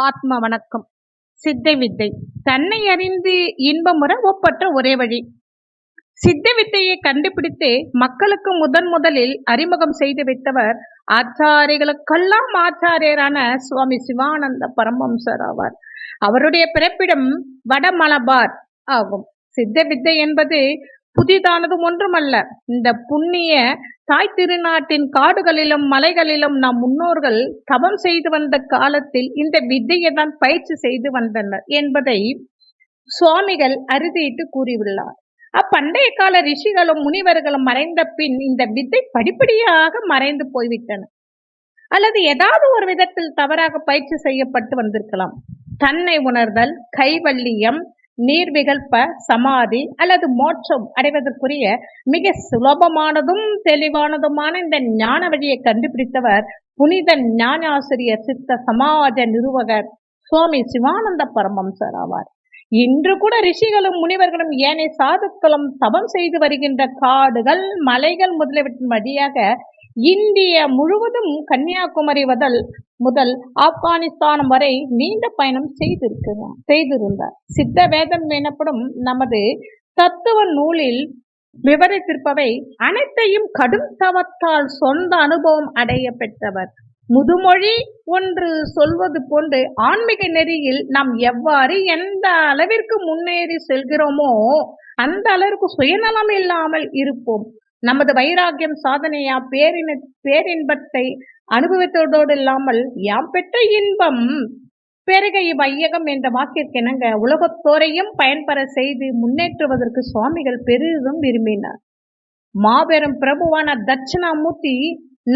ஆத்ம வணக்கம். சித்த வித்தை. தன்னை அறிந்து இன்பமுற ஒப்பற்ற ஒரே வழி. சித்த வித்தையை கண்டுபிடித்து மக்களுக்கு முதன் முதலில் அறிமுகம் செய்து வைத்தவர் ஆச்சாரிகளுக்கெல்லாம் ஆச்சாரியரான சுவாமி சிவானந்த பரமம்சர் ஆவார். அவருடைய பிறப்பிடம் வடமலபார் ஆகும். சித்த வித்தை என்பது புதிதானது ஒன்றுமல்ல. இந்த புண்ணிய தாய் திருநாட்டின் காடுகளிலும் மலைகளிலும் நம் முன்னோர்கள் தவம் செய்து வந்த காலத்தில் இந்த வித்தையை தான் பயிற்சி செய்து வந்தனர் என்பதை சுவாமிகள் அறுதியிட்டு கூறியுள்ளார். அப்பண்டைய கால ரிஷிகளும் முனிவர்களும் மறைந்த பின் இந்த வித்தை படிப்படியாக மறைந்து போய்விட்டன. அல்லது ஏதாவது ஒரு விதத்தில் தவறாக பயிற்சி செய்யப்பட்டு வந்திருக்கலாம். தன்னை உணர்தல் கைவல்லியம் நீர்விகல்ப சமாதி அல்லது மோட்சம் அடைவதற்குரிய மிக சுலபமானதும் தெளிவானதுமான இந்த ஞான வழியை கண்டுபிடித்தவர் புனித ஞானாசிரியர் சித்த சமாஜ நிறுவகர் சுவாமி சிவானந்த பரமம்சர் ஆவார். இன்று கூட ரிஷிகளும் முனிவர்களும் ஏனைய சாதுக்களும் தபம் செய்து வருகின்ற காடுகள் மலைகள் முதலியவற்றின் வழியாக இந்திய முழுவதும் கன்னியாகுமரி முதல் முதல் ஆப்கானிஸ்தான் வரை நீண்ட பயணம் செய்திருக்கிறார் செய்திருந்தார். சித்த வேதம் எனப்படும் நமது தத்துவ நூலில் விவரித்திருப்பவை அனைத்தையும் கடும் தவத்தால் சொந்த அனுபவம் அடைய பெற்றவர். முதுமொழி ஒன்று சொல்வது போன்று ஆன்மீக நெறியில் நாம் எவ்வாறு எந்த அளவிற்கு முன்னேறி செல்கிறோமோ அந்த அளவிற்கு சுயநலம் இல்லாமல் இருப்போம். நமது வைராக்கியம் சாதனையா? பேரின பேரின்பத்தை அனுபவித்ததோடு இல்லாமல் யாம் பெற்ற இன்பம் பெருக இவ்வையகம் என்ற வாக்கிற்கிணங்க உலகத்தோரையும் பயன்பெற செய்து முன்னேற்றுவதற்கு சுவாமிகள் பெரிதும் விரும்பினார். மாபெரும் பிரபுவான தட்சிணாமூர்த்தி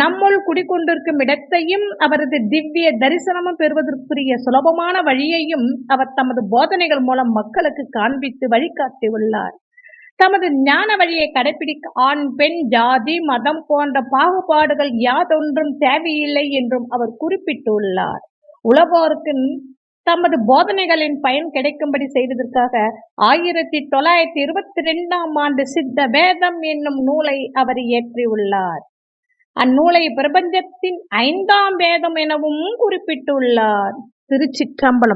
நம்முள் குடிக்கொண்டிருக்கும் இடத்தையும் அவரது திவ்ய தரிசனமும் பெறுவதற்குரிய சுலபமான வழியையும் அவர் தமது போதனைகள் மூலம் மக்களுக்கு காண்பித்து வழிகாட்டியுள்ளார். தமது ஞான வழியை கடைபிடிக்க ஆண் பெண் ஜாதி மதம் போன்ற பாகுபாடுகள் யாதொன்றும் தேவையில்லை என்றும் அவர் குறிப்பிட்டுள்ளார். உலகோருக்கு தமது போதனைகளின் பயன் கிடைக்கும்படி செய்வதற்காக ஆயிரத்தி தொள்ளாயிரத்தி இருபத்தி ரெண்டாம் ஆண்டு சித்த வேதம் என்னும் நூலை அவர் இயற்றியுள்ளார். அந்நூலை பிரபஞ்சத்தின் ஐந்தாம் வேதம் எனவும் குறிப்பிட்டுள்ளார். திருச்சிற்றம்பலம்.